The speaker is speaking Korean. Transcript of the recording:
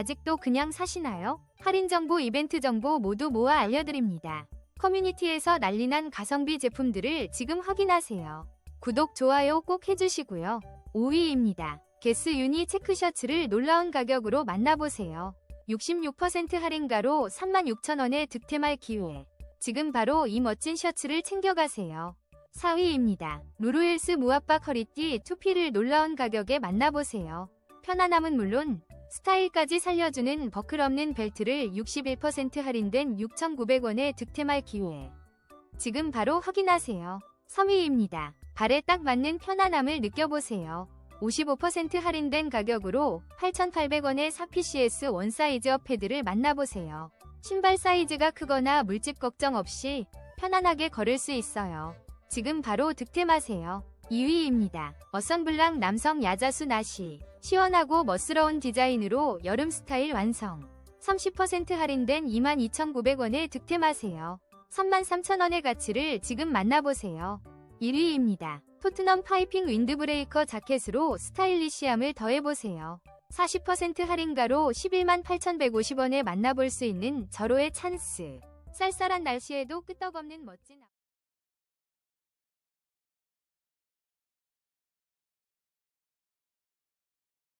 아직도 그냥 사시나요? 할인 정보, 이벤트 정보 모두 모아 알려드립니다. 커뮤니티에서 난리난 가성비 제품들을 지금 확인하세요. 구독, 좋아요 꼭 해주시고요. 5위입니다. 게스 유니 체크 셔츠를 놀라운 가격으로 만나보세요. 66% 할인가로 36,000원에 득템할 기회. 지금 바로 이 멋진 셔츠를 챙겨가세요. 4위입니다. 루루일스 무압박 허리띠 투피를 놀라운 가격에 만나보세요. 편안함은 물론 스타일까지 살려주는 버클 없는 벨트를 61% 할인된 6,900원에 득템할 기회. 지금 바로 확인하세요. 3위입니다. 발에 딱 맞는 편안함을 느껴보세요. 55% 할인된 가격으로 8,800원의 4PCS 원사이즈업 패드를 만나보세요. 신발 사이즈가 크거나 물집 걱정 없이 편안하게 걸을 수 있어요. 지금 바로 득템하세요. 2위입니다. 어선블랑 남성 야자수 나시. 시원하고 멋스러운 디자인으로 여름 스타일 완성. 30% 할인된 22,900원에 득템하세요. 33,000원의 가치를 지금 만나보세요. 1위입니다. 토트넘 파이핑 윈드브레이커 자켓으로 스타일리시함을 더해보세요. 40% 할인가로 11만 8,150원에 만나볼 수 있는 절호의 찬스. 쌀쌀한 날씨에도 끄떡없는 멋진